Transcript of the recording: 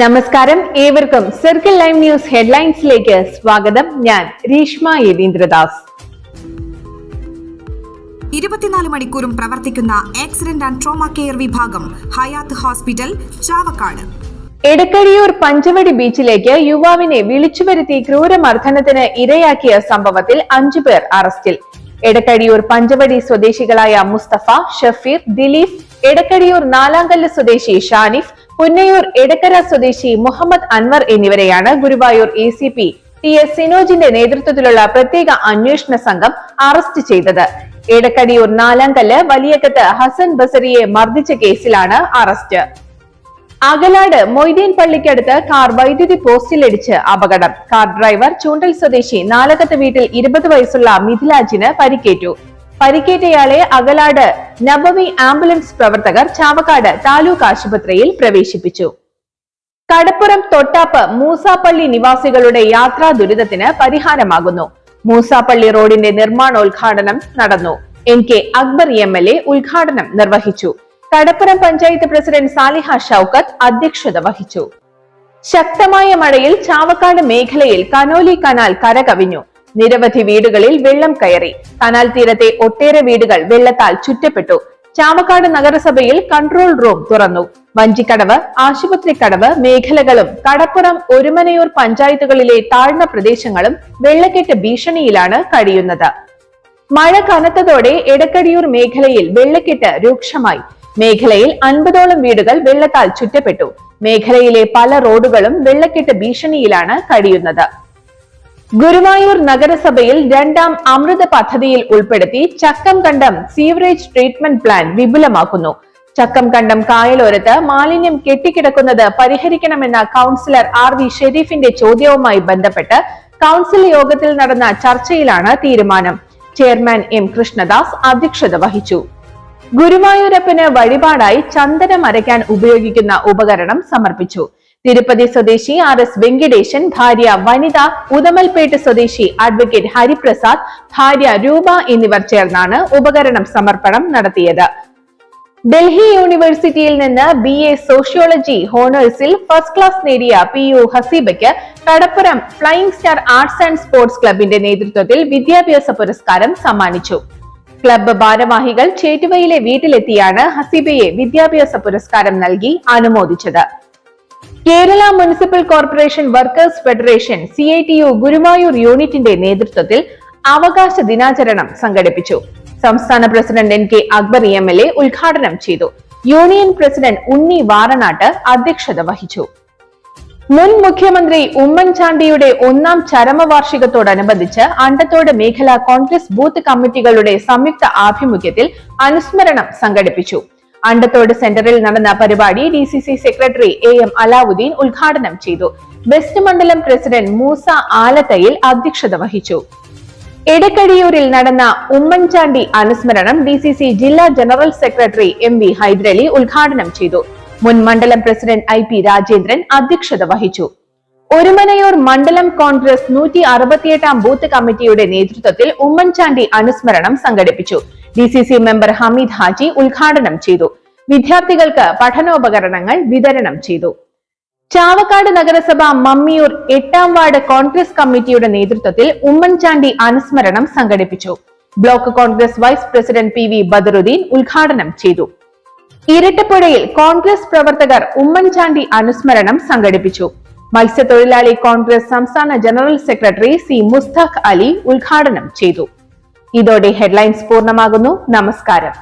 നമസ്കാരം. ഏവർക്കും circle live news ഹെഡ്ലൈൻസിലേക്ക് സ്വാഗതം. ഞാൻ രീഷ്മ യതീന്ദ്രദാസ്. ഇരുപത്തിനാല് മണിക്കൂറും പ്രവർത്തിക്കുന്ന ആക്സിഡന്റ് ആൻഡ് ട്രോമ കെയർ വിഭാഗം ഹയാത്ത് ഹോസ്പിറ്റൽ ചാവക്കാട്. എടക്കഴിയൂർ പഞ്ചവടി ബീച്ചിലേക്ക് യുവാവിനെ വിളിച്ചുവരുത്തി ക്രൂരമർദ്ദനത്തിന് ഇരയാക്കിയ സംഭവത്തിൽ അഞ്ചു പേർ അറസ്റ്റിൽ. എടക്കഴിയൂർ പഞ്ചവടി സ്വദേശികളായ മുസ്തഫ ഷഫീർ ദിലീഫ് എടക്കഴിയൂർ നാലാങ്കല്ല് സ്വദേശി ഷാനിഫ് പുന്നയൂർ എടക്കര സ്വദേശി മുഹമ്മദ് അൻവർ എന്നിവരെയാണ് Guruvayur A C P T S സിനോജിന്റെ നേതൃത്വത്തിലുള്ള പ്രത്യേക അന്വേഷണ സംഘം അറസ്റ്റ് ചെയ്തത്. എടക്കടിയൂർ നാലാംകല്ല് വലിയകത്ത് ഹസൻ ബസറിയെ മർദ്ദിച്ച കേസിലാണ് അറസ്റ്റ്. അകലാട് മൊയ്തീൻ പള്ളിക്കടുത്ത് കാർ വൈദ്യുതി പോസ്റ്റിലിടിച്ച് അപകടം. കാർ ഡ്രൈവർ ചൂണ്ടൽ സ്വദേശി നാലകത്ത് വീട്ടിൽ ഇരുപത് വയസ്സുള്ള മിഥിലാജിന് പരിക്കേറ്റു. പരിക്കേറ്റയാളെ അകലാട് നബവി ആംബുലൻസ് പ്രവർത്തകർ ചാവക്കാട് താലൂക്ക് ആശുപത്രിയിൽ പ്രവേശിപ്പിച്ചു. കടപ്പുറം തൊട്ടാപ്പ് മൂസാപ്പള്ളി നിവാസികളുടെ യാത്രാ ദുരിതത്തിന് പരിഹാരമാകുന്നു. മൂസാപ്പള്ളി റോഡിന്റെ നിർമ്മാണോദ്ഘാടനം നടന്നു. N K Akbar M L A ഉദ്ഘാടനം നിർവഹിച്ചു. കടപ്പുറം പഞ്ചായത്ത് പ്രസിഡന്റ് സാലിഹ ഷൌക്കത്ത് അധ്യക്ഷത വഹിച്ചു. ശക്തമായ മഴയിൽ ചാവക്കാട് മേഖലയിൽ കനോലി കനാൽ കരകവിഞ്ഞു. നിരവധി വീടുകളിൽ വെള്ളം കയറി. കനാൽ തീരത്തെ ഒട്ടേറെ വീടുകൾ വെള്ളത്താൽ ചുറ്റപ്പെട്ടു. ചാമക്കാട് നഗരസഭയിൽ കൺട്രോൾ റൂം തുറന്നു. വഞ്ചിക്കടവ് ആശുപത്രിക്കടവ് മേഖലകളും കടപ്പുറം ഒരുമനയൂർ പഞ്ചായത്തുകളിലെ താഴ്ന്ന പ്രദേശങ്ങളും വെള്ളക്കെട്ട് ഭീഷണിയിലാണ് കഴിയുന്നത്. മഴ കനത്തതോടെ എടക്കടിയൂർ മേഖലയിൽ വെള്ളക്കെട്ട് രൂക്ഷമായി. മേഖലയിൽ അൻപതോളം വീടുകൾ വെള്ളത്താൽ ചുറ്റപ്പെട്ടു. മേഖലയിലെ പല റോഡുകളും വെള്ളക്കെട്ട് ഭീഷണിയിലാണ് കഴിയുന്നത്. ഗുരുവായൂർ നഗരസഭയിൽ രണ്ടാം അമൃത പദ്ധതിയിൽ ഉൾപ്പെടുത്തി ചക്കം കണ്ടം സീവറേജ് ട്രീറ്റ്മെന്റ് പ്ലാൻ വിപുലമാക്കുന്നു. ചക്കം കണ്ടം കായലോരത്ത് മാലിന്യം കെട്ടിക്കിടക്കുന്നത് പരിഹരിക്കണമെന്ന കൗൺസിലർ ആർ വി ഷെരീഫിന്റെ ചോദ്യവുമായി ബന്ധപ്പെട്ട് കൗൺസിൽ യോഗത്തിൽ നടന്ന ചർച്ചയിലാണ് തീരുമാനം. ചെയർമാൻ എം കൃഷ്ണദാസ് അധ്യക്ഷത വഹിച്ചു. ഗുരുവായൂരപ്പന് വഴിപാടായി ചന്ദനം അരയ്ക്കാൻ ഉപയോഗിക്കുന്ന ഉപകരണം സമർപ്പിച്ചു. തിരുപ്പതി സ്വദേശി ആർ എസ് വെങ്കിടേശൻ ഭാര്യ വനിത ഉദമൽപേട്ട് സ്വദേശി അഡ്വക്കേറ്റ് ഹരിപ്രസാദ് ഭാര്യ രൂപ എന്നിവർ ചേർന്നാണ് ഉപകരണം സമർപ്പണം നടത്തിയത്. ഡൽഹി യൂണിവേഴ്സിറ്റിയിൽ നിന്ന് ബി എ സോഷ്യോളജി ഹോണേഴ്സിൽ ഫസ്റ്റ് ക്ലാസ് നേടിയ P U ഹസീബയ്ക്ക് Kadappuram flying star arts and sports ക്ലബിന്റെ നേതൃത്വത്തിൽ വിദ്യാഭ്യാസ പുരസ്കാരം സമ്മാനിച്ചു. ക്ലബ്ബ് ഭാരവാഹികൾ ചേറ്റുവയിലെ വീട്ടിലെത്തിയാണ് ഹസീബയെ വിദ്യാഭ്യാസ പുരസ്കാരം നൽകി അനുമോദിച്ചത്. Kerala municipal corporation workers federation C I T U Guruvayur യൂണിറ്റിന്റെ നേതൃത്വത്തിൽ അവകാശ ദിനാചരണം സംഘടിപ്പിച്ചു. സംസ്ഥാന president N K Akbar M L A ഉദ്ഘാടനം ചെയ്തു. യൂണിയൻ പ്രസിഡന്റ് ഉണ്ണി വാറനാട്ട് അധ്യക്ഷത വഹിച്ചു. മുൻ മുഖ്യമന്ത്രി ഉമ്മൻചാണ്ടിയുടെ ഒന്നാം ചരമവാർഷികത്തോടനുബന്ധിച്ച് അണ്ടത്തോട് മേഖലാ കോൺഗ്രസ് ബൂത്ത് കമ്മിറ്റികളുടെ സംയുക്ത ആഭിമുഖ്യത്തിൽ അനുസ്മരണം സംഘടിപ്പിച്ചു. അണ്ടത്തോട് സെന്ററിൽ നടന്ന പരിപാടി D C C secretary A M Alauddin ഉദ്ഘാടനം ചെയ്തു. വെസ്റ്റ് മണ്ഡലം പ്രസിഡന്റ് മൂസ ആലത്തയിൽ അധ്യക്ഷത വഹിച്ചു. എടക്കഴിയൂരിൽ നടന്ന ഉമ്മൻചാണ്ടി അനുസ്മരണം ഡി സി സി ജില്ലാ general secretary M V Hyderali ഉദ്ഘാടനം ചെയ്തു. മുൻ മണ്ഡലം പ്രസിഡന്റ് ഐ പി രാജേന്ദ്രൻ അധ്യക്ഷത വഹിച്ചു. ഒരുമനയൂർ മണ്ഡലം കോൺഗ്രസ് നൂറ്റി അറുപത്തിയെട്ടാം ബൂത്ത് കമ്മിറ്റിയുടെ നേതൃത്വത്തിൽ ഉമ്മൻചാണ്ടി അനുസ്മരണം സംഘടിപ്പിച്ചു. D C C member Hameed Haji ഉദ്ഘാടനം ചെയ്തു. വിദ്യാർത്ഥികൾക്ക് പഠനോപകരണങ്ങൾ വിതരണം ചെയ്തു. ചാവക്കാട് നഗരസഭ മമ്മിയൂർ എട്ടാം വാർഡ് കോൺഗ്രസ് കമ്മിറ്റിയുടെ നേതൃത്വത്തിൽ ഉമ്മൻചാണ്ടി അനുസ്മരണം സംഘടിപ്പിച്ചു. Block Congress vice president P V Badaruddin ഉദ്ഘാടനം ചെയ്തു. ഇരട്ടപ്പുഴയിൽ കോൺഗ്രസ് പ്രവർത്തകർ ഉമ്മൻചാണ്ടി അനുസ്മരണം സംഘടിപ്പിച്ചു. മത്സ്യത്തൊഴിലാളി കോൺഗ്രസ് സംസ്ഥാന general secretary C Musthaq Ali ഉദ്ഘാടനം ചെയ്തു. ഇതോടെ ഹെഡ്ലൈൻസ് പൂർണമാകുന്നു. നമസ്കാരം.